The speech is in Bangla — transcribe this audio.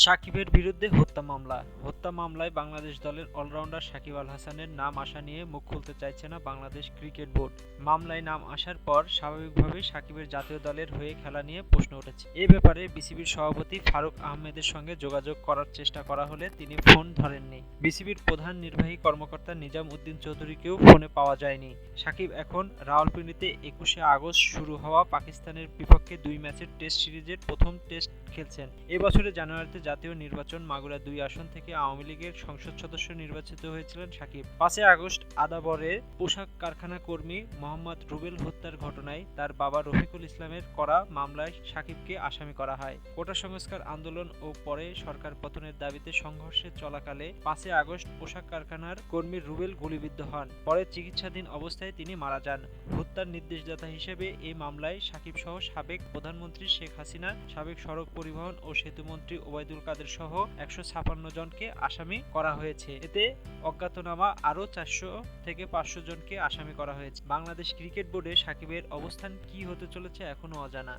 সাকিবের বিরুদ্ধে হত্যা মামলা। হত্যা মামলায় বাংলাদেশ দলের অলরাউন্ডার সাকিব আল হাসানের নাম আসা নিয়ে মুখ খুলতে চাইছে না বাংলাদেশ ক্রিকেট বোর্ড। মামলায় নাম আসার পর স্বাভাবিকভাবেই সাকিবের জাতীয় দলের হয়ে খেলা নিয়ে প্রশ্ন উঠেছে। এ ব্যাপারে বিসিবির সভাপতি ফারুক আহমেদের সঙ্গে যোগাযোগ করার চেষ্টা করা হলে তিনি ফোন ধরেননি। বিসিবির প্রধান নির্বাহী কর্মকর্তা নিজাম উদ্দিন চৌধুরীকেও ফোনে পাওয়া যায়নি। সাকিব এখন রাওয়ালপিন্ডিতে একুশে আগস্ট শুরু হওয়া পাকিস্তানের বিপক্ষে দুই ম্যাচের টেস্ট সিরিজের প্রথম টেস্ট খেলছেন। এবছরের জানুয়ারিতে জাতীয় নির্বাচন মাগুরা দুই আসন থেকে আওয়ামী লীগের সংসদ সদস্য নির্বাচিত হয়েছিলেন সাকিব। পাঁচই আগস্ট আদাবরের পোশাক কারখানা কর্মী মোহাম্মদ রুবেল হত্যার ঘটনায় তার বাবা রফিকুল ইসলামের করা মামলায় সাকিবকে আসামি করা হয়। কোটা সংস্কার আন্দোলন ও পরে সরকার পতনের দাবিতে সংঘর্ষে চলাকালে পাঁচই আগস্ট পোশাক কারখানার কর্মী রুবেল গুলিবিদ্ধ হন। পরে চিকিৎসাধীন অবস্থায় তিনি মারা যান। হত্যার নির্দেশদাতা হিসেবে এই মামলায় সাকিব সহ সাবেক প্রধানমন্ত্রী শেখ হাসিনা, সাবেক সড়ক পরিবহন ও সেতুমন্ত্রী ওবায়দুল কাদের সহ একশো ছাপান্ন জনকে আসামি করা হয়েছে। এতে অজ্ঞাতনামা আরও চারশো থেকে পাঁচশো জনকে আসামি করা হয়েছে। বাংলাদেশ ক্রিকেট বোর্ডে সাকিবের অবস্থান কি হতে চলেছে এখনও অজানা।